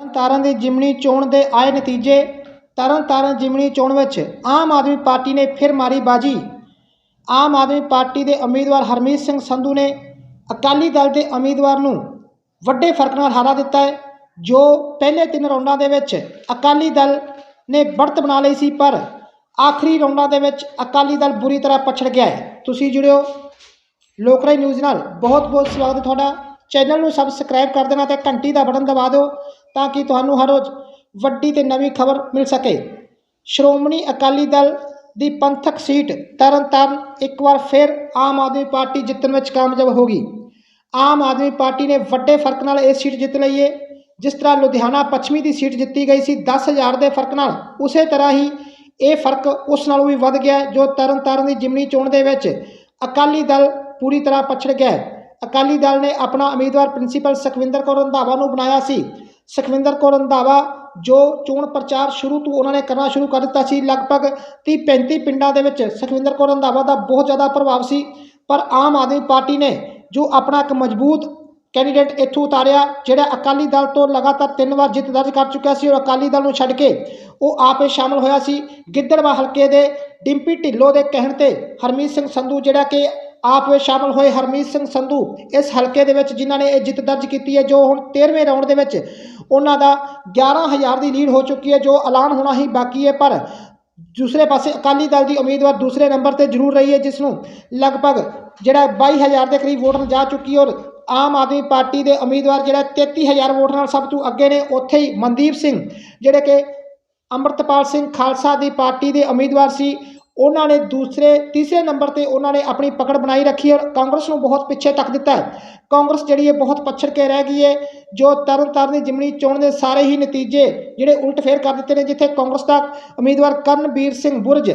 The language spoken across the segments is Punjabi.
ਤਰਨ ਤਾਰਨ ਦੀ ਜਿਮਣੀ ਚੋਣ ਦੇ ਆਏ ਨਤੀਜੇ ਤਰਨ ਤਾਰਨ ਜਿਮਣੀ ਚੋਣ ਵਿੱਚ ਆਮ ਆਦਮੀ ਪਾਰਟੀ ਨੇ ਫਿਰ ਮਾਰੀ ਬਾਜੀ। ਆਮ ਆਦਮੀ ਪਾਰਟੀ ਦੇ ਉਮੀਦਵਾਰ ਹਰਮੀਤ ਸਿੰਘ ਸੰਧੂ ਨੇ ਅਕਾਲੀ ਦਲ ਦੇ ਉਮੀਦਵਾਰ ਨੂੰ ਵੱਡੇ ਫ਼ਰਕ ਨਾਲ ਹਾਰਾ ਦਿੱਤਾ ਹੈ, ਜੋ ਪਹਿਲੇ ਤਿੰਨ ਰੌਂਡਾਂ ਦੇ ਵਿੱਚ ਅਕਾਲੀ ਦਲ ਨੇ ਬੜਤ ਬਣਾ ਲਈ ਸੀ, ਪਰ ਆਖਰੀ ਰੌਂਡਾਂ ਦੇ ਵਿੱਚ ਅਕਾਲੀ ਦਲ ਬੁਰੀ ਤਰ੍ਹਾਂ ਪਛੜ ਗਿਆ ਹੈ। ਤੁਸੀਂ ਜੁੜਿਓ ਲੋਕਰਾਈ ਨਿਊਜ਼ ਨਾਲ। ਬਹੁਤ ਬਹੁਤ ਸਵਾਗਤ ਤੁਹਾਡਾ। ਚੈਨਲ ਨੂੰ ਸਬਸਕ੍ਰਾਈਬ ਕਰ ਦੇਣਾ ਤੇ ਘੰਟੀ ਦਾ ਬਟਨ ਦਬਾ ਦਿਓ ਤਾਂ ਕਿ ਤੁਹਾਨੂੰ ਹਰ ਰੋਜ਼ ਵੱਡੀ ਤੇ ਨਵੀਂ ਖਬਰ ਮਿਲ ਸਕੇ। ਸ਼੍ਰੋਮਣੀ ਅਕਾਲੀ ਦਲ ਦੀ ਪੰਥਕ ਸੀਟ ਤਰਨਤਾਰਨ ਇੱਕ ਵਾਰ ਫਿਰ ਆਮ ਆਦਮੀ ਪਾਰਟੀ ਜਿੱਤਣ ਵਿੱਚ ਕਾਮਯਾਬ ਹੋ ਗਈ। ਆਮ ਆਦਮੀ ਪਾਰਟੀ ਨੇ ਵੱਡੇ ਫ਼ਰਕ ਨਾਲ ਇਹ ਸੀਟ ਜਿੱਤ ਲਈ ਹੈ ਜਿਸ ਤਰ੍ਹਾਂ ਲੁਧਿਆਣਾ ਪੱਛਮੀ ਦੀ ਸੀਟ ਜਿੱਤੀ ਗਈ ਸੀ 10000 ਦੇ ਫ਼ਰਕ ਨਾਲ ਉਸੇ ਤਰ੍ਹਾਂ ਹੀ ਇਹ ਫ਼ਰਕ ਉਸ ਨਾਲੋਂ ਵੀ ਵੱਧ ਗਿਆ ਜੋ ਤਰਨਤਾਰਨ ਦੀ ਜਿਮਨੀ ਚੋਣ ਦੇ ਵਿੱਚ ਅਕਾਲੀ ਦਲ ਪੂਰੀ ਤਰ੍ਹਾਂ ਪਛੜ ਗਿਆ। ਅਕਾਲੀ ਦਲ ਨੇ ਆਪਣਾ ਉਮੀਦਵਾਰ ਪ੍ਰਿੰਸੀਪਲ ਸੁਖਵਿੰਦਰ ਕੌਰ ਰੰਧਾਵਾ ਨੂੰ ਬਣਾਇਆ ਸੀ। ਸੁਖਵਿੰਦਰ ਕੌਰ ਰੰਧਾਵਾ, ਜੋ ਚੋਣ ਪ੍ਰਚਾਰ ਸ਼ੁਰੂ ਤੋਂ ਉਹਨਾਂ ਨੇ ਕਰਨਾ ਸ਼ੁਰੂ ਕਰ ਦਿੱਤਾ ਸੀ, ਲਗਭਗ 30 35 ਪਿੰਡਾਂ ਦੇ ਵਿੱਚ ਸੁਖਵਿੰਦਰ ਕੌਰ ਰੰਧਾਵਾ ਦਾ ਬਹੁਤ ਜ਼ਿਆਦਾ ਪ੍ਰਭਾਵ ਸੀ, ਪਰ ਆਮ ਆਦਮੀ ਪਾਰਟੀ ਨੇ ਜੋ ਆਪਣਾ ਇੱਕ ਮਜ਼ਬੂਤ ਕੈਂਡੀਡੇਟ ਇੱਥੋਂ ਉਤਾਰਿਆ, ਜਿਹੜਾ ਅਕਾਲੀ ਦਲ ਤੋਂ ਲਗਾਤਾਰ ਤਿੰਨ ਵਾਰ ਜਿੱਤ ਦਰਜ ਕਰ ਚੁੱਕਿਆ ਸੀ ਔਰ ਅਕਾਲੀ ਦਲ ਨੂੰ ਛੱਡ ਕੇ ਉਹ ਆਪੇ ਸ਼ਾਮਲ ਹੋਇਆ ਸੀ, ਗਿੱਦੜਵਾ ਹਲਕੇ ਦੇ ਡਿੰਪੀ ਢਿੱਲੋਂ ਦੇ ਕਹਿਣ ਤੇ ਹਰਮੀਤ ਸਿੰਘ ਸੰਧੂ, ਜਿਹੜਾ ਕਿ ਆਪ ਵਿੱਚ ਸ਼ਾਮਲ ਹੋਏ ਹਰਮੀਤ ਸਿੰਘ ਸੰਧੂ, ਇਸ ਹਲਕੇ ਦੇ ਵਿੱਚ ਜਿਨ੍ਹਾਂ ਨੇ ਇਹ ਜਿੱਤ ਦਰਜ ਕੀਤੀ ਹੈ, ਜੋ ਹੁਣ 13ਵੇਂ ਰਾਊਂਡ ਦੇ ਵਿੱਚ ਉਹਨਾਂ ਦਾ 11000 ਦੀ ਲੀਡ ਹੋ ਚੁੱਕੀ ਹੈ, ਜੋ ਐਲਾਨ ਹੋਣਾ ਹੀ ਬਾਕੀ ਹੈ, ਪਰ ਦੂਸਰੇ ਪਾਸੇ ਅਕਾਲੀ ਦਲ ਦੀ ਉਮੀਦਵਾਰ ਦੂਸਰੇ ਨੰਬਰ ਤੇ ਜ਼ਰੂਰ ਰਹੀ ਹੈ, ਜਿਸ ਨੂੰ ਲਗਭਗ ਜਿਹੜਾ 22000 ਦੇ ਕਰੀਬ ਵੋਟ ਜਾ ਚੁੱਕੀ ਔਰ ਆਮ ਆਦਮੀ ਪਾਰਟੀ ਦੇ ਉਮੀਦਵਾਰ ਜਿਹੜਾ 33000 ਵੋਟ ਨਾਲ ਸਭ ਤੋਂ ਅੱਗੇ ਨੇ, ਉੱਥੇ ਹੀ ਮਨਦੀਪ ਸਿੰਘ, ਜਿਹੜੇ ਕਿ ਅੰਮ੍ਰਿਤਪਾਲ ਸਿੰਘ ਖਾਲਸਾ ਦੀ ਪਾਰਟੀ ਦੇ ਉਮੀਦਵਾਰ ਸੀ ਉਹਨਾਂ ਨੇ ਦੂਸਰੇ, ਤੀਸਰੇ ਨੰਬਰ ਤੇ ਉਹਨਾਂ ਨੇ ਆਪਣੀ ਪਕੜ ਬਣਾਈ ਰੱਖੀ ਹੈ। ਕਾਂਗਰਸ ਨੂੰ ਬਹੁਤ ਪਿੱਛੇ ਤੱਕ ਦਿੱਤਾ ਹੈ। ਕਾਂਗਰਸ ਜਿਹੜੀ ਹੈ ਬਹੁਤ ਪਛੜ ਕੇ ਰਹਿ ਗਈ ਹੈ, ਜੋ ਤਰਨਤਾਰਨ ਦੀ ਜਿਮਣੀ ਚੋਣ ਦੇ ਸਾਰੇ ਹੀ ਨਤੀਜੇ ਜਿਹੜੇ ਉਲਟ ਫੇਰ ਕਰ ਦਿੱਤੇ ਨੇ, ਜਿੱਥੇ ਕਾਂਗਰਸ ਦਾ ਉਮੀਦਵਾਰ ਕਰਨਵੀਰ ਸਿੰਘ ਬੁਰਜ,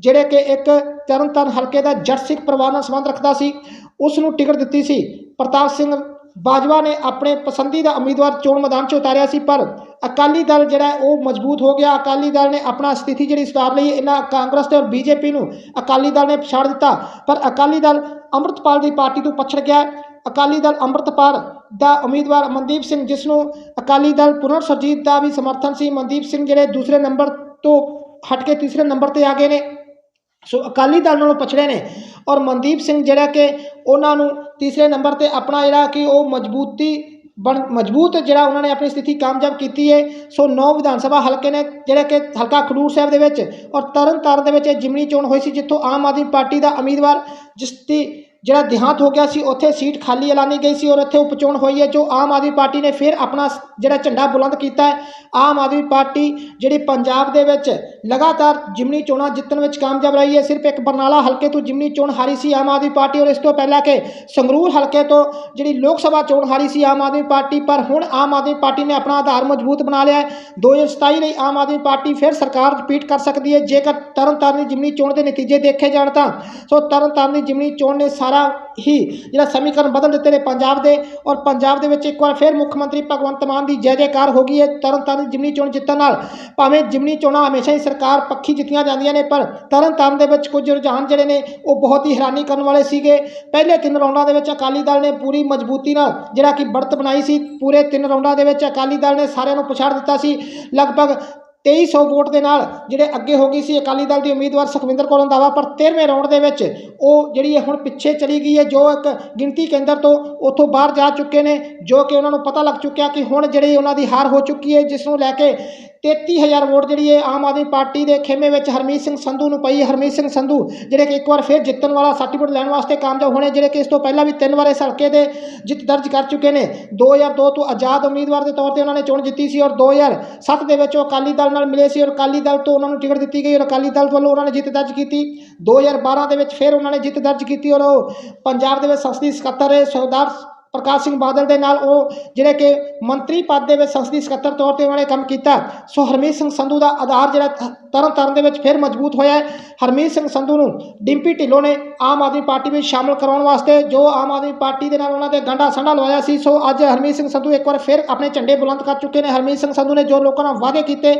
ਜਿਹੜੇ ਕਿ ਇੱਕ ਤਰਨਤਾਰਨ ਹਲਕੇ ਦਾ ਜੱਟ ਸਿੱਖ ਪਰਿਵਾਰ ਨਾਲ ਸੰਬੰਧ ਰੱਖਦਾ ਸੀ, ਉਸ ਨੂੰ ਟਿਕਟ ਦਿੱਤੀ ਸੀ। ਪ੍ਰਤਾਪ ਸਿੰਘ ਬਾਜਵਾ ਨੇ ਆਪਣੇ ਪਸੰਦੀਦਾ ਉਮੀਦਵਾਰ ਚੋਣ ਮੈਦਾਨ 'ਚ ਉਤਾਰਿਆ ਸੀ, ਪਰ ਅਕਾਲੀ ਦਲ ਜਿਹੜਾ ਉਹ ਮਜ਼ਬੂਤ ਹੋ ਗਿਆ। ਅਕਾਲੀ ਦਲ ਨੇ ਆਪਣਾ ਸਥਿਤੀ ਜਿਹੜੀ ਸੁਧਾਰ ਲਈ, ਇਹਨਾਂ ਕਾਂਗਰਸ ਤੇ ਔਰ ਬੀਜੇਪੀ ਨੂੰ ਅਕਾਲੀ ਦਲ ਨੇ ਪਛਾੜ ਦਿੱਤਾ। ਪਰ ਅਕਾਲੀ ਦਲ ਅੰਮ੍ਰਿਤਪਾਲ ਦੀ ਪਾਰਟੀ ਤੋਂ ਪਛੜ ਗਿਆ। ਅਕਾਲੀ ਦਲ ਅੰਮ੍ਰਿਤਪਾਲ ਦਾ ਉਮੀਦਵਾਰ ਮਨਦੀਪ ਸਿੰਘ, ਜਿਸ ਨੂੰ ਅਕਾਲੀ ਦਲ ਪੁਨਰ ਸਰਜੀਤ ਦਾ ਵੀ ਸਮਰਥਨ ਸੀ। ਮਨਦੀਪ ਸਿੰਘ ਜਿਹੜੇ ਦੂਸਰੇ ਨੰਬਰ ਤੋਂ ਹਟ ਕੇ ਤੀਸਰੇ ਨੰਬਰ ਤੇ ਆ ਗਏ ਨੇ। ਸੋ ਅਕਾਲੀ ਦਲ ਨਾਲੋਂ ਪਛੜੇ ਨੇ। ਔਰ ਮਨਦੀਪ ਸਿੰਘ ਜਿਹੜਾ ਕਿ ਉਹਨਾਂ ਨੂੰ ਤੀਸਰੇ ਨੰਬਰ ਤੇ ਆਪਣਾ ਜਿਹੜਾ ਕਿ ਉਹ ਮਜ਼ਬੂਤੀ ਬਣ ਮਜ਼ਬੂਤ ਜਿਹੜਾ ਉਹਨਾਂ ਨੇ ਆਪਣੀ ਸਥਿਤੀ ਕਾਮਯਾਬ ਕੀਤੀ ਹੈ ਸੋ ਨੌ ਵਿਧਾਨ ਸਭਾ ਹਲਕੇ ਨੇ ਜਿਹੜੇ ਕਿ ਹਲਕਾ ਖਡੂਰ ਸਾਹਿਬ ਦੇ ਵਿੱਚ ਔਰ ਤਰਨਤਾਰਨ ਦੇ ਵਿੱਚ ਇਹ ਜਿਮਨੀ ਚੋਣ ਹੋਈ ਸੀ, ਜਿੱਥੋਂ ਆਮ ਆਦਮੀ ਪਾਰਟੀ ਦਾ ਉਮੀਦਵਾਰ ਜਿਸ ਦੀ ਜਿਹੜਾ ਦੇਹਾਂਤ ਹੋ ਗਿਆ ਸੀ, ਉੱਥੇ ਸੀਟ ਖਾਲੀ ਐਲਾਨੀ ਗਈ ਸੀ ਔਰ ਉੱਥੇ ਉਪਚੋਣ ਹੋਈ ਹੈ, ਜੋ ਆਮ ਆਦਮੀ ਪਾਰਟੀ ਨੇ ਫਿਰ ਆਪਣਾ ਜਿਹੜਾ ਝੰਡਾ ਬੁਲੰਦ ਕੀਤਾ ਹੈ। ਆਮ ਆਦਮੀ ਪਾਰਟੀ ਜਿਹੜੀ ਪੰਜਾਬ ਦੇ ਵਿੱਚ ਲਗਾਤਾਰ ਜਿਮਨੀ ਚੋਣਾਂ ਜਿੱਤਣ ਵਿੱਚ ਕਾਮਯਾਬ ਰਹੀ ਹੈ, ਸਿਰਫ ਇੱਕ ਬਰਨਾਲਾ ਹਲਕੇ ਤੋਂ ਜਿਮਨੀ ਚੋਣ ਹਾਰੀ ਸੀ ਆਮ ਆਦਮੀ ਪਾਰਟੀ ਔਰ ਇਸ ਤੋਂ ਪਹਿਲਾਂ ਕਿ ਸੰਗਰੂਰ ਹਲਕੇ ਤੋਂ ਜਿਹੜੀ ਲੋਕ ਸਭਾ ਚੋਣ ਹਾਰੀ ਸੀ ਆਮ ਆਦਮੀ ਪਾਰਟੀ, ਪਰ ਹੁਣ ਆਮ ਆਦਮੀ ਪਾਰਟੀ ਨੇ ਆਪਣਾ ਆਧਾਰ ਮਜ਼ਬੂਤ ਬਣਾ ਲਿਆ ਹੈ। 2027 ਲਈ ਆਮ ਆਦਮੀ ਪਾਰਟੀ ਫਿਰ ਸਰਕਾਰ ਰਿਪੀਟ ਕਰ ਸਕਦੀ ਹੈ, ਜੇਕਰ ਤਰਨਤਾਰਨ ਦੀ ਜਿਮਨੀ ਚੋਣ ਦੇ ਨਤੀਜੇ ਦੇਖੇ ਜਾਣ ਤਾਂ। ਸੋ ਤਰਨਤਾਰਨ ਦੀ ਜਿਮਨੀ ਚੋਣ ਨੇ ਸਾਰਾ ਦੁਆਰਾ ਹੀ ਜਿਹੜਾ ਸਮੀਕਰਨ ਬਦਲ ਦਿੱਤੇ ਨੇ ਪੰਜਾਬ ਦੇ ਔਰ ਪੰਜਾਬ ਦੇ ਵਿੱਚ ਇੱਕ ਵਾਰ ਫਿਰ ਮੁੱਖ ਮੰਤਰੀ ਭਗਵੰਤ ਮਾਨ ਦੀ ਜੈ ਜੈਕਾਰ ਹੋ ਗਈ ਹੈ, ਤਰਨਤਾਰਨ ਜਿਮਨੀ ਚੋਣ ਜਿੱਤਣ ਨਾਲ। ਭਾਵੇਂ ਜਿਮਨੀ ਚੋਣਾਂ ਹਮੇਸ਼ਾ ਹੀ ਸਰਕਾਰ ਪੱਖੀ ਜਿੱਤੀਆਂ ਜਾਂਦੀਆਂ ਨੇ, ਪਰ ਤਰਨਤਾਰਨ ਦੇ ਵਿੱਚ ਕੁਝ ਰੁਝਾਨ ਜਿਹੜੇ ਨੇ, ਉਹ ਬਹੁਤ ਹੀ ਹੈਰਾਨੀ ਕਰਨ ਵਾਲੇ ਸੀਗੇ। ਪਹਿਲੇ ਤਿੰਨ ਰਾਉਂਡਾਂ ਦੇ ਵਿੱਚ ਅਕਾਲੀ ਦਲ ਨੇ ਪੂਰੀ ਮਜ਼ਬੂਤੀ ਨਾਲ ਜਿਹੜਾ ਕਿ ਬੜਤ ਬਣਾਈ ਸੀ, ਪੂਰੇ ਤਿੰਨ ਰਾਉਂਡਾਂ ਦੇ ਵਿੱਚ ਅਕਾਲੀ ਦਲ ਨੇ ਸਾਰਿਆਂ ਨੂੰ ਪਛਾੜ ਦਿੱਤਾ ਸੀ। ਲਗਭਗ 2300 ਵੋਟ ਦੇ ਨਾਲ ਜਿਹੜੇ ਅੱਗੇ ਹੋ ਗਈ ਸੀ ਅਕਾਲੀ ਦਲ ਦੀ ਉਮੀਦਵਾਰ ਸੁਖਵਿੰਦਰ ਕੌਰ ਰੰਧਾਵਾ, ਪਰ 13ਵੇਂ ਰਾਊਂਡ ਦੇ ਵਿੱਚ ਉਹ ਜਿਹੜੀ ਹੈ ਹੁਣ ਪਿੱਛੇ ਚਲੀ ਗਈ ਹੈ, ਜੋ ਇੱਕ ਗਿਣਤੀ ਕੇਂਦਰ ਤੋਂ ਉੱਥੋਂ ਬਾਹਰ ਜਾ ਚੁੱਕੇ ਨੇ, ਜੋ ਕਿ ਉਹਨਾਂ ਨੂੰ ਪਤਾ ਲੱਗ ਚੁੱਕਿਆ ਕਿ ਹੁਣ ਜਿਹੜੀ ਉਹਨਾਂ ਦੀ ਹਾਰ ਹੋ ਚੁੱਕੀ ਹੈ, ਜਿਸ ਨੂੰ ਲੈ ਕੇ 33000 ਵੋਟ ਜਿਹੜੀ ਹੈ ਆਮ ਆਦਮੀ ਪਾਰਟੀ ਦੇ ਖੇਮੇ ਵਿੱਚ ਹਰਮੀਤ ਸਿੰਘ ਸੰਧੂ ਨੂੰ ਪਈ ਹਰਮੀਤ ਸਿੰਘ ਸੰਧੂ ਜਿਹੜੇ ਕਿ ਇੱਕ ਵਾਰ ਫਿਰ ਜਿੱਤਣ ਵਾਲਾ ਸਰਟੀਫਿਕੇਟ ਲੈਣ ਵਾਸਤੇ ਕਾਮਯਾਬ ਹੋਣੇ, ਜਿਹੜੇ ਕਿ ਇਸ ਤੋਂ ਪਹਿਲਾਂ ਵੀ ਤਿੰਨ ਵਾਰ ਇਸ ਹਲਕੇ ਦੇ ਜਿੱਤ ਦਰਜ ਕਰ ਚੁੱਕੇ ਨੇ। 2002 ਤੋਂ ਆਜ਼ਾਦ ਉਮੀਦਵਾਰ ਦੇ ਤੌਰ ਤੇ ਉਹਨਾਂ ਨੇ ਚੋਣ ਜਿੱਤੀ ਸੀ ਔਰ 2007 ਦੇ ਵਿੱਚ ਉਹ ਅਕਾਲੀ ਦਲ ਨਾਲ ਮਿਲੇ ਸੀ ਔਰ ਅਕਾਲੀ ਦਲ ਤੋਂ ਉਹਨਾਂ ਨੂੰ ਟਿਕਟ ਦਿੱਤੀ ਗਈ ਔਰ ਅਕਾਲੀ ਦਲ ਵੱਲੋਂ ਉਹਨਾਂ ਨੇ ਜਿੱਤ ਦਰਜ ਕੀਤੀ। 2012 ਦੇ ਵਿੱਚ ਫਿਰ ਉਹਨਾਂ ਨੇ ਜਿੱਤ ਦਰਜ ਕੀਤੀ ਔਰ ਉਹ ਪੰਜਾਬ ਦੇ ਵਿੱਚ ਸੰਸਦੀ ਸਕੱਤਰ ਸਰਦਾਰ ਪ੍ਰਕਾਸ਼ ਸਿੰਘ ਬਾਦਲ ਦੇ ਨਾਲ ਉਹ ਜਿਹੜੇ ਕਿ ਮੰਤਰੀ ਪਦ ਦੇ ਵਿੱਚ ਸੰਸਦੀ ਸਕੱਤਰ ਤੌਰ ਤੇ ਉਹਨਾਂ ਨੇ ਕੰਮ ਕੀਤਾ। ਸੋ ਹਰਮੀਤ ਸਿੰਘ ਸੰਧੂ ਦਾ ਆਧਾਰ ਜਿਹੜਾ ਤ- ਤਰਨ ਤਾਰਨ ਦੇ ਵਿੱਚ ਫਿਰ ਮਜ਼ਬੂਤ ਹੋਇਆ ਹੈ। ਹਰਮੀਤ ਸਿੰਘ ਸੰਧੂ ਨੂੰ ਡਿੰਪੀ ਢਿੱਲੋਂ ਨੇ ਆਮ ਆਦਮੀ ਪਾਰਟੀ ਵਿੱਚ ਸ਼ਾਮਲ ਕਰਾਉਣ ਵਾਸਤੇ ਜੋ ਆਮ ਆਦਮੀ ਪਾਰਟੀ ਦੇ ਨਾਲ ਉਹਨਾਂ ਦੇ ਗੰਢਾ ਸੰਢਾ ਲਵਾਇਆ ਸੀ। ਸੋ ਅੱਜ ਹਰਮੀਤ ਸਿੰਘ ਸੰਧੂ ਇੱਕ ਵਾਰ ਫਿਰ ਆਪਣੇ ਝੰਡੇ ਬੁਲੰਦ ਕਰ ਚੁੱਕੇ ਨੇ। ਹਰਮੀਤ ਸਿੰਘ ਸੰਧੂ ਨੇ ਜੋ ਲੋਕਾਂ ਨਾਲ ਵਾਅਦੇ ਕੀਤੇ,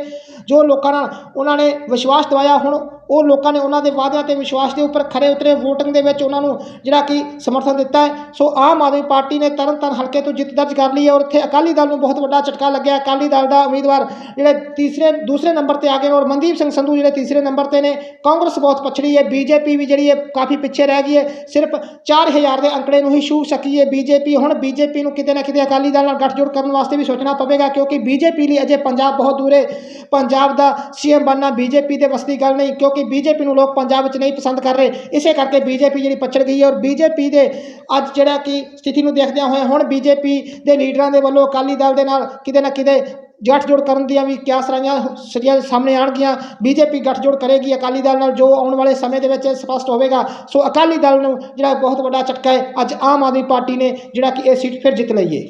ਜੋ ਲੋਕਾਂ ਨਾਲ ਉਹਨਾਂ ਨੇ ਵਿਸ਼ਵਾਸ ਦਿਵਾਇਆ, ਹੁਣ ਉਹ ਲੋਕਾਂ ਨੇ ਉਹਨਾਂ ਦੇ ਵਾਅਦਿਆਂ ਤੇ ਵਿਸ਼ਵਾਸ ਦੇ ਉੱਪਰ ਖਰੇ ਉਤਰੇ, VOTING ਦੇ ਵਿੱਚ ਉਹਨਾਂ ਨੂੰ ਜਿਹੜਾ ਕਿ ਸਮਰਥਨ ਦਿੱਤਾ ਹੈ। ਸੋ ਆਮ ਆਦਮੀ ਪਾਰਟੀ ਨੇ ਤਰਨਤਾਰਨ ਹਲਕੇ ਤੋਂ ਜਿੱਤ ਦਰਜ ਕਰ ਲਈ ਹੈ ਔਰ ਇੱਥੇ ਅਕਾਲੀ ਦਲ ਨੂੰ ਬਹੁਤ ਵੱਡਾ ਝਟਕਾ ਲੱਗਿਆ ਅਕਾਲੀ ਦਲ ਦਾ ਉਮੀਦਵਾਰ ਜਿਹੜੇ ਤੀਸਰੇ, ਦੂਸਰੇ ਨੰਬਰ ਤੇ ਆ ਗਏ ਨੇ ਔਰ ਮਨਦੀਪ ਸਿੰਘ ਸੰਧੂ ਜਿਹੜੇ ਤੀਸਰੇ ਨੰਬਰ ਤੇ ਨੇ, ਕਾਂਗਰਸ ਬਹੁਤ ਪਛੜੀ ਹੈ, ਬੀਜੇਪੀ ਵੀ ਜਿਹੜੀ ਹੈ ਕਾਫੀ ਪਿੱਛੇ ਰਹਿ ਗਈ ਹੈ। ਸਿਰਫ 4000 ਦੇ ਅੰਕੜੇ ਨੂੰ ਹੀ ਛੂ ਸਕੀ ਹੈ ਬੀਜੇਪੀ। ਹੁਣ ਬੀਜੇਪੀ ਨੂੰ ਕਿਤੇ ਨਾ ਕਿਤੇ ਅਕਾਲੀ ਦਲ ਨਾਲ ਗੱਠਜੋੜ ਕਰਨ ਵਾਸਤੇ ਵੀ ਸੋਚਣਾ ਪਵੇਗਾ ਕਿਉਂਕਿ ਬੀਜੇਪੀ ਲਈ ਅਜੇ ਪੰਜਾਬ ਬਹੁਤ ਦੂਰ ਹੈ। ਪੰਜਾਬ ਦਾ ਸੀਐਮ ਬਣਨਾ ਬੀਜੇਪੀ ਦੇ ਵੱਸ ਗੱਲ ਨਹੀਂ, ਕਿਉਂਕਿ ਕਿ ਬੀਜੇਪੀ ਨੂੰ ਲੋਕ ਪੰਜਾਬ ਵਿੱਚ ਨਹੀਂ ਪਸੰਦ ਕਰ ਰਹੇ। ਇਸੇ ਕਰਕੇ ਬੀਜੇਪੀ ਜਿਹੜੀ ਪਛੜ ਗਈ ਹੈ ਔਰ ਬੀਜੇਪੀ ਦੇ ਅੱਜ ਜਿਹੜਾ ਕਿ ਸਥਿਤੀ ਨੂੰ ਦੇਖਦਿਆਂ ਹੋਏ ਹੁਣ ਬੀਜੇਪੀ ਦੇ ਲੀਡਰਾਂ ਦੇ ਵੱਲੋਂ ਅਕਾਲੀ ਦਲ ਦੇ ਨਾਲ ਕਿਤੇ ਨਾ ਕਿਤੇ ਗੱਠਜੋੜ ਕਰਨ ਦੀਆਂ ਵੀ ਕਿਆ ਸਰਾਈਆਂ ਸਰੀਆਂ ਸਾਹਮਣੇ ਆਣਗੀਆਂ ਬੀਜੇਪੀ ਗੱਠਜੋੜ ਕਰੇਗੀ ਅਕਾਲੀ ਦਲ ਨਾਲ ਜੋ ਆਉਣ ਵਾਲੇ ਸਮੇਂ ਦੇ ਵਿੱਚ ਸਪਸ਼ਟ ਹੋਵੇਗਾ। ਸੋ ਅਕਾਲੀ ਦਲ ਨੂੰ ਜਿਹੜਾ ਬਹੁਤ ਵੱਡਾ ਝਟਕਾ ਹੈ, ਅੱਜ ਆਮ ਆਦਮੀ ਪਾਰਟੀ ਨੇ ਜਿਹੜਾ ਕਿ ਇਹ ਸੀਟ ਫਿਰ ਜਿੱਤ ਲਈ ਹੈ।